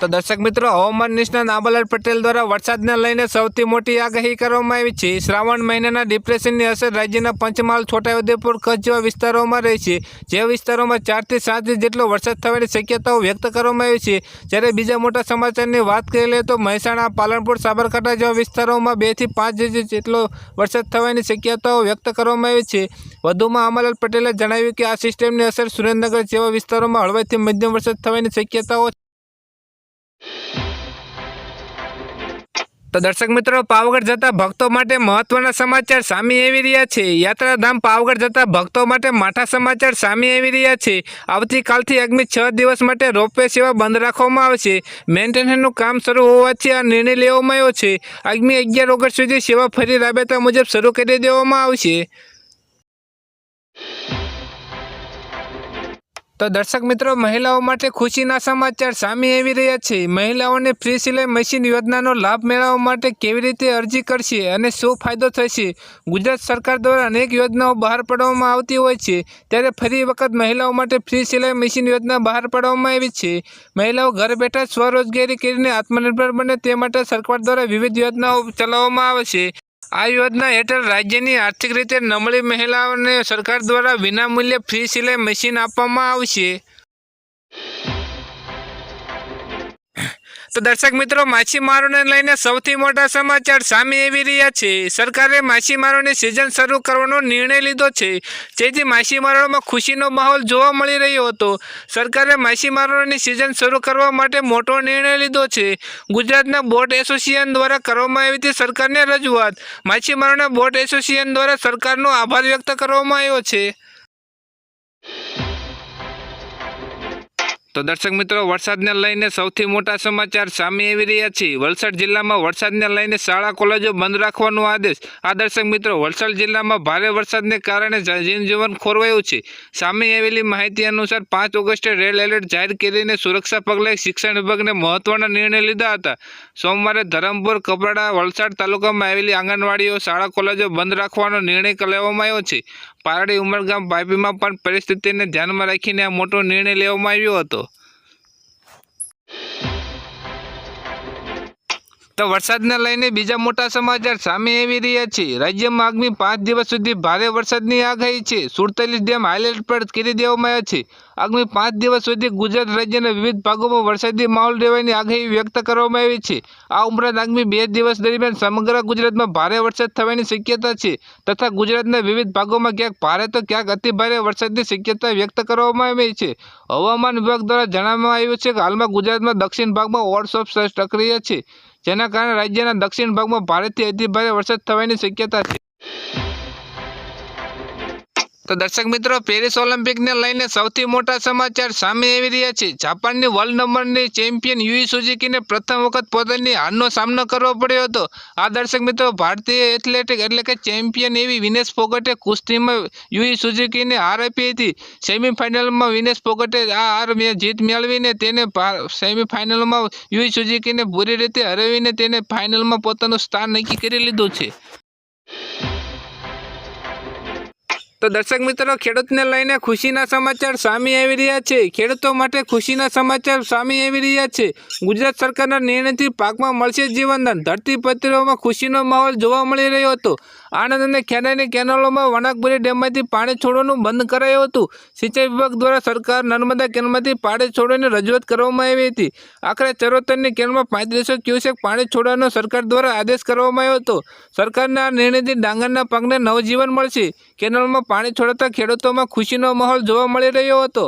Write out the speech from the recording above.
તો દર્શક મિત્રો, હવામાન નિષ્ણાત આંબાલાલ પટેલ દ્વારા વરસાદને લઈને સૌથી મોટી આગાહી કરવામાં આવી છે. શ્રાવણ મહિનાના ડિપ્રેશનની અસર રાજ્યના પંચમહાલ, છોટાઉદેપુર, કચ્છ જેવા વિસ્તારોમાં રહી છે. જે વિસ્તારોમાં ચારથી સાત ઇંચ જેટલો વરસાદ થવાની શક્યતાઓ વ્યક્ત કરવામાં આવી છે. જ્યારે બીજા મોટા સમાચારની વાત કરી લઈએ તો મહેસાણા, પાલનપુર, સાબરકાંઠા જેવા વિસ્તારોમાં બેથી પાંચ ઇંચ જેટલો વરસાદ થવાની શક્યતાઓ વ્યક્ત કરવામાં આવી છે. વધુમાં અમરલાલ પટેલે જણાવ્યું કે આ સિસ્ટમની અસર સુરેન્દ્રનગર જેવા વિસ્તારોમાં હળવાથી મધ્યમ વરસાદ થવાની શક્યતાઓ તો દર્શક મિત્રો, પાવાગઢ જતા ભક્તો માટે મહત્વના સમાચાર સામે આવી રહ્યા છે. યાત્રાધામ પાવાગઢ જતા ભક્તો માટે માઠા સમાચાર સામે આવી રહ્યા છે. આવતીકાલથી આગામી છ દિવસ માટે રોપવે સેવા બંધ રાખવામાં આવશે. મેન્ટેનન્સનું કામ શરૂ હોવાથી આ નિર્ણય લેવામાં આવ્યો છે. આગામી અગિયાર ઓગસ્ટ સુધી સેવા ફરી રાબેતા મુજબ શરૂ કરી દેવામાં આવશે. તો દર્શક મિત્રો, મહિલાઓ માટે ખુશીના સમાચાર સામે આવી રહ્યા છે. મહિલાઓને ફ્રી સિલાઈ મશીન યોજનાનો લાભ મેળવવા માટે કેવી રીતે અરજી કરશે અને શું ફાયદો થશે? ગુજરાત સરકાર દ્વારા અનેક યોજનાઓ બહાર પાડવામાં આવતી હોય છે. ત્યારે ફરી વખત મહિલાઓ માટે ફ્રી સિલાઈ મશીન યોજના બહાર પાડવામાં આવી છે. મહિલાઓ ઘર બેઠા સ્વરોજગારી કરીને આત્મનિર્ભર બને તે માટે સરકાર દ્વારા વિવિધ યોજનાઓ ચલાવવામાં આવે છે. આ યોજના હેઠળ રાજ્યની આર્થિક રીતે નબળી મહિલાઓને સરકાર દ્વારા વિનામૂલ્યે ફ્રી સિલાઈ મશીન આપવામાં આવશે. તો દર્શક મિત્રો, માછીમારોને લઈને સૌથી મોટા સમાચાર સામે આવી રહ્યા છે. સરકારે માછીમારોની સિઝન શરૂ કરવાનો નિર્ણય લીધો છે. જેથી માછીમારોમાં ખુશીનો માહોલ જોવા મળી રહ્યો હતો. સરકારે માછીમારોની સિઝન શરૂ કરવા માટે મોટો નિર્ણય લીધો છે. ગુજરાતના બોટ એસોસિએશન દ્વારા કરવામાં આવી હતી સરકારને રજૂઆત. માછીમારોના બોટ એસોસિએશન દ્વારા સરકારનો આભાર વ્યક્ત કરવામાં આવ્યો છે. તો દર્શક મિત્રો, વરસાદને લઈને સૌથી મોટા સમાચાર સામે આવી રહ્યા છે. વલસાડ જિલ્લામાં વરસાદને લઈને શાળા, કોલેજો બંધ રાખવાનો આદેશ. આ દર્શક મિત્રો, વલસાડ જિલ્લામાં ભારે વરસાદને કારણે જનજીવન ખોરવાયું છે. સામે આવેલી માહિતી અનુસાર પાંચ ઓગસ્ટે રેડ એલર્ટ જાહેર કરીને સુરક્ષા પગલે શિક્ષણ વિભાગને મહત્વના નિર્ણય લીધા હતા. સોમવારે ધરમપુર, કપરાડા, વલસાડ તાલુકામાં આવેલી આંગણવાડીઓ, શાળા, કોલેજો બંધ રાખવાનો નિર્ણય લેવામાં આવ્યો છે. પારડી ઉમરગામ ભાભીમાં પણ પરિસ્થિતિને ધ્યાનમાં રાખીને આ મોટો નિર્ણય લેવામાં આવ્યો હતો. તો વરસાદને લઈને બીજા મોટા સમાચાર સામે આવી રહ્યા છે. રાજ્યમાં આગામી પાંચ દિવસ સુધી ભારે વરસાદની આગાહી છે. સુડતાલીસ ડેમ હાઈલાઇટ પર કરી દેવામાં આવ્યા છે. આગામી પાંચ દિવસ સુધી ગુજરાત રાજ્યના વિવિધ ભાગોમાં વરસાદી માહોલ રહેવાની આગાહી વ્યક્ત કરવામાં આવી છે. આ ઉપરાંત આગામી બે દિવસ દરમિયાન સમગ્ર ગુજરાતમાં ભારે વરસાદ થવાની શક્યતા છે તથા ગુજરાતના વિવિધ ભાગોમાં ક્યાંક ભારે તો ક્યાંક અતિ ભારે વરસાદની શક્યતા વ્યક્ત કરવામાં આવી છે. હવામાન વિભાગ દ્વારા જણાવવામાં આવ્યું છે કે હાલમાં ગુજરાતમાં દક્ષિણ ભાગમાં ઓવરસોફ સક્રિય છે. જેના કારણે રાજ્યના દક્ષિણ ભાગમાં ભારેથી અતિભારે વરસાદ થવાની શક્યતા છે. તો દર્શક મિત્રો, પેરિસ ઓલિમ્પિકને લઈને સૌથી મોટા સમાચાર સામે આવી રહ્યા છે. જાપાનની વર્લ્ડ નંબરની ચેમ્પિયન યુઈ સુઝુકીને પ્રથમ વખત પોતાની હારનો સામનો કરવો પડ્યો હતો. આ દર્શક મિત્રો, ભારતીય એથ્લેટિક એટલે કે ચેમ્પિયન એવી વિનેશ ફોગટે કુસ્તીમાં યુઈ સુઝુકીને હાર આપી હતી. સેમીફાઇનલમાં વિનેશ ફોગટે આ હાર જીત મેળવીને તેને સેમીફાઇનલમાં યુઈ સુઝુકીને બુરી રીતે હરાવીને તેને ફાઇનલમાં પોતાનું સ્થાન નક્કી કરી લીધું છે. તો દર્શક મિત્રો, ખેડૂતને લઈને ખુશીના સમાચાર સામે આવી રહ્યા છે. ખેડૂતો માટે ખુશીના સમાચાર સામે આવી રહ્યા છે. ગુજરાત સરકારના નિર્ણયથી પાકમાં મળશે જીવનદાન. ધરતીપત્રીઓમાં ખુશીનો માહોલ જોવા મળી રહ્યો હતો. આણંદ અને ખેડાની કેનાલોમાં વણાકબુરી ડેમમાંથી પાણી છોડવાનું બંધ કરાયું હતું. સિંચાઈ વિભાગ દ્વારા સરકાર નર્મદા કેનમાંથી પાણી છોડવાની રજૂઆત કરવામાં આવી હતી. આખરે ચરોતરની કેનાલમાં પાંત્રીસો ક્યુસેક પાણી છોડવાનો સરકાર દ્વારા આદેશ કરવામાં આવ્યો હતો. સરકારના આ નિર્ણયથી ડાંગરના પાકને નવજીવન મળશે. કેનાલમાં પાણી છોડતા ખેડૂતોમાં ખુશીનો માહોલ જોવા મળી રહ્યો હતો.